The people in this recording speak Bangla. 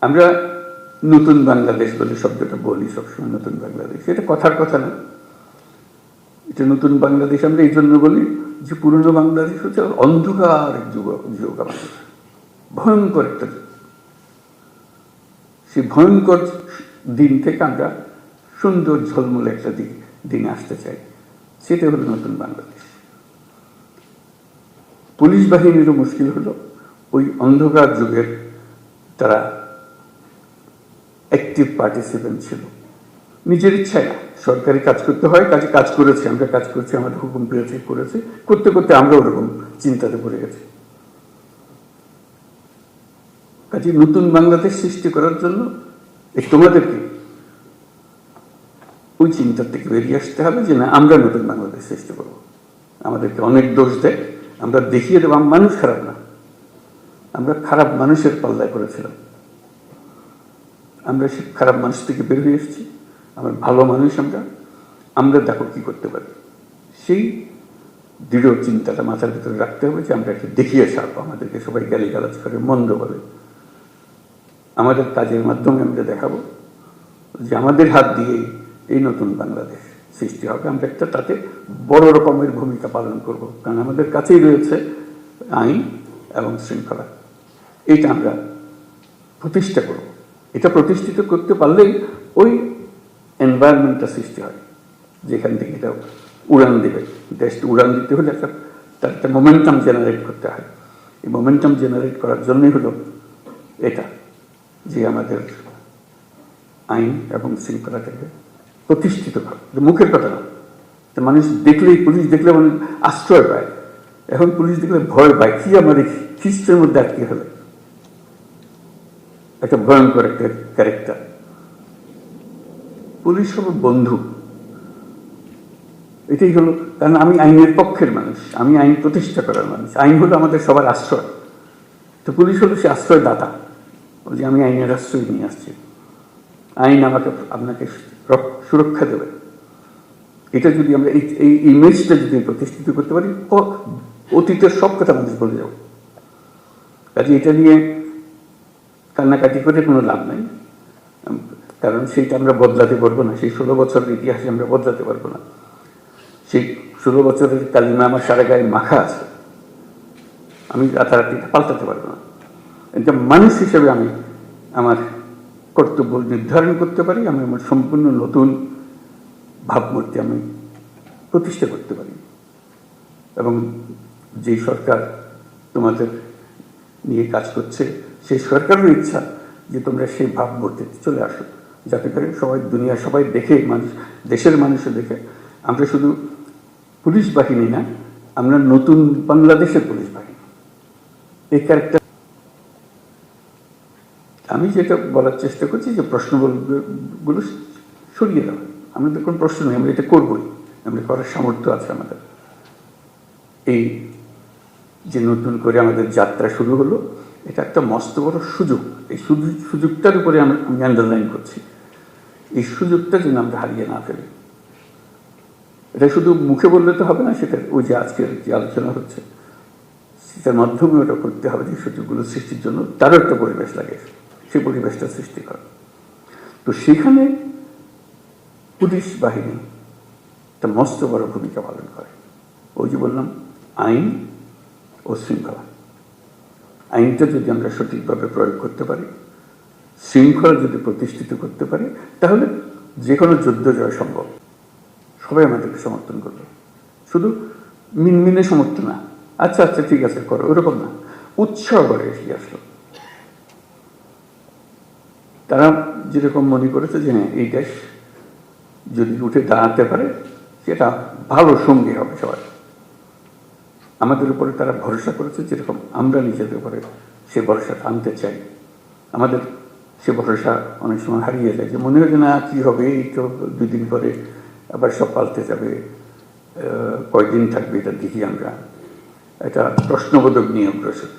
আমরা নতুন বাংলাদেশ বলে শব্দটা বলি সবসময় নতুন বাংলাদেশ। এটা কথার কথা না। এটা নতুন বাংলাদেশ আমরা এই জন্য বলি যে পুরনো বাংলাদেশ হচ্ছে অন্ধকার যুগ যুগ আমাদের। ভয়ঙ্কর একটা সেই ভয়ঙ্কর দিন থেকে আমরা সুন্দর ঝলমল একটা দিন দিনে আসতে চাই। সেটা হলো নতুন বাংলাদেশ। পুলিশ বাহিনীরও মুশকিল হলো। ওই অন্ধকার যুগের তারা অ্যাক্টিভ পার্টিসিপেন্ট ছিল। নিজের ইচ্ছায় না, সরকারি কাজ করতে হয়, কাজে কাজ করেছি, আমরা কাজ করেছি আমাদের হুকুম পেয়েছে, করেছে। করতে করতে আমরা ওরকম চিন্তাতে পড়ে গেছি। কাজে নতুন বাংলাদেশ সৃষ্টি করার জন্য তোমাদেরকে ওই চিন্তার থেকে বেরিয়ে আসতে হবে যে না, আমরা নতুন বাংলাদেশ সৃষ্টি করব। আমাদেরকে অনেক দোষ দেয়, আমরা দেখিয়ে দেবো মানুষ খারাপ না। আমরা খারাপ মানুষের পাল্লায় করেছিলাম আমরা খারাপ মানুষ থেকে বের হয়ে এসেছি, আমরা ভালো মানুষ আমরা আমরা দেখো কি করতে পারি। সেই দৃঢ় চিন্তাটা মাথার ভিতরে রাখতে হবে যে আমরা একটু দেখিয়ে সারবো আমাদেরকে সবাই গালি গালাজ করে, মন্দ বলে। আমাদের কাজের মাধ্যমে আমরা দেখাবো যে আমাদের হাত দিয়েই এই নতুন বাংলাদেশ সৃষ্টি হবে। আমরা একটা তাতে বড় রকমের ভূমিকা পালন করব, কারণ আমাদের কাছেই রয়েছে আইন এবং শৃঙ্খলা। এইটা আমরা প্রতিষ্ঠা করব। এটা প্রতিষ্ঠিত করতে পারলেই ওই এনভায়রনমেন্টটা সৃষ্টি হয়, যেখান থেকে এটা উড়ান দেবে। দেশটা উড়ান দিতে হলে একটা, তার একটা মোমেন্টাম জেনারেট করতে হয়। এই মোমেন্টাম জেনারেট করার জন্যই হলো এটা, যে আমাদের আইন এবং শৃঙ্খলাটাকে প্রতিষ্ঠিত করা। মুখের কথা না। মানুষ দেখলেই, পুলিশ দেখলে মানুষ আশ্রয় পায়। এখন পুলিশ দেখলে ভয় পায়, কি আমার খ্রিস্টের মধ্যে আটকে হলো। একটা ভয়ঙ্কর একটা ক্যারেক্টার পুলিশ হলো বন্ধু। এটাই হলো, কারণ আমি আইনের পক্ষের মানুষ, আমি আইন প্রতিষ্ঠা করার মানুষ, আইন হলো আমাদের সবার আশ্রয়। তো পুলিশ হলো সে আশ্রয়দাতা। ওই যে আমি আইনের আশ্রয় নিয়ে আসছি। আইন আমাকে, আপনাকে সুরক্ষা দেবে। এটা যদি আমরা এই ইমেজটা যদি প্রতিষ্ঠিত করতে পারি অতীতের সব কথা মানুষ বলে যাব। কাজে এটা নিয়ে কান্নাকাটি করে কোনো লাভ নাই। কারণ সেইটা আমরা বদলাতে পারব না। সেই ষোলো বছরের ইতিহাসে আমরা বদলাতে পারব না। সেই ষোলো বছরের কালিমা আমার সারা গায়ে মাখা আছে। আমি রাতারাতি পাল্টাতে পারব না। এটা মানুষ হিসেবে আমি আমার কর্তব্য নির্ধারণ করতে পারি। আমি আমার সম্পূর্ণ নতুন ভাবমূর্তি আমি প্রতিষ্ঠা করতে পারি। এবং যে সরকার তোমাদের নিয়ে কাজ করছে সেই সরকারের ইচ্ছা যে তোমরা সেই ভাবমূর্তিতে চলে আসো। যাতে করে সবাই, দুনিয়া সবাই দেখে, মানুষ, দেশের মানুষও দেখে। আমরা শুধু পুলিশ বাহিনী না, আমরা নতুন বাংলাদেশের পুলিশ বাহিনী। এই ক্যারেক্টার আমি যেটা বলার চেষ্টা করছি যে প্রশ্নগুলো সরিয়ে দেওয়া আমাদের কোনো প্রশ্ন নেই, আমরা এটা করবই। আমরা করার সামর্থ্য আছে আমাদের। এই যে নতুন করে আমাদের যাত্রা শুরু হলো এটা একটা মস্ত বড় সুযোগ। এই সুযোগটার উপরে আমি আন্ডারলাইন করছি। এই সুযোগটা যেন আমরা হারিয়ে না ফেলি। এটা শুধু মুখে বললে তো হবে না, সেটা ওই যে আজকের যে আলোচনা হচ্ছে, সেটার মাধ্যমে ওটা করতে হবে যে সুযোগগুলো সৃষ্টির জন্য তারও একটা পরিবেশ লাগে, সেই পরিবেশটা সৃষ্টি করা। তো সেখানে পুলিশ বাহিনী একটা মস্ত বড় ভূমিকা পালন করে। ওই যে বললাম, আইন ও শৃঙ্খলা। আইনটা যদি আমরা সঠিকভাবে প্রয়োগ করতে পারি, শৃঙ্খলা যদি প্রতিষ্ঠিত করতে পারি, তাহলে যে কোনো যুদ্ধ জয় সম্ভব। সবাই আমাদেরকে সমর্থন করবে। শুধু মিনমিনে সমর্থন না। আচ্ছা আচ্ছা ঠিক আছে, করো, ওরকম না। উৎসাহ করে এসে আসলো। তারা যেরকম মনে করেছে যে হ্যাঁ এই দেশ যদি উঠে দাঁড়াতে পারে, সেটা ভালো সঙ্গী হবে সবাই। আমাদের উপরে তারা ভরসা করেছে যেরকম আমরা নিজেদের উপরে সে ভরসা আনতে চাই। আমাদের সে ভরসা অনেক সময় হারিয়ে যায় যে মনে হয় যে, না, কী হবে? এই তো দুদিন পরে আবার সব পাল্টে যাবে। কয়দিন থাকবে এটা দেখি আমরা। এটা প্রশ্নবোধক নিয়ে অগ্রসর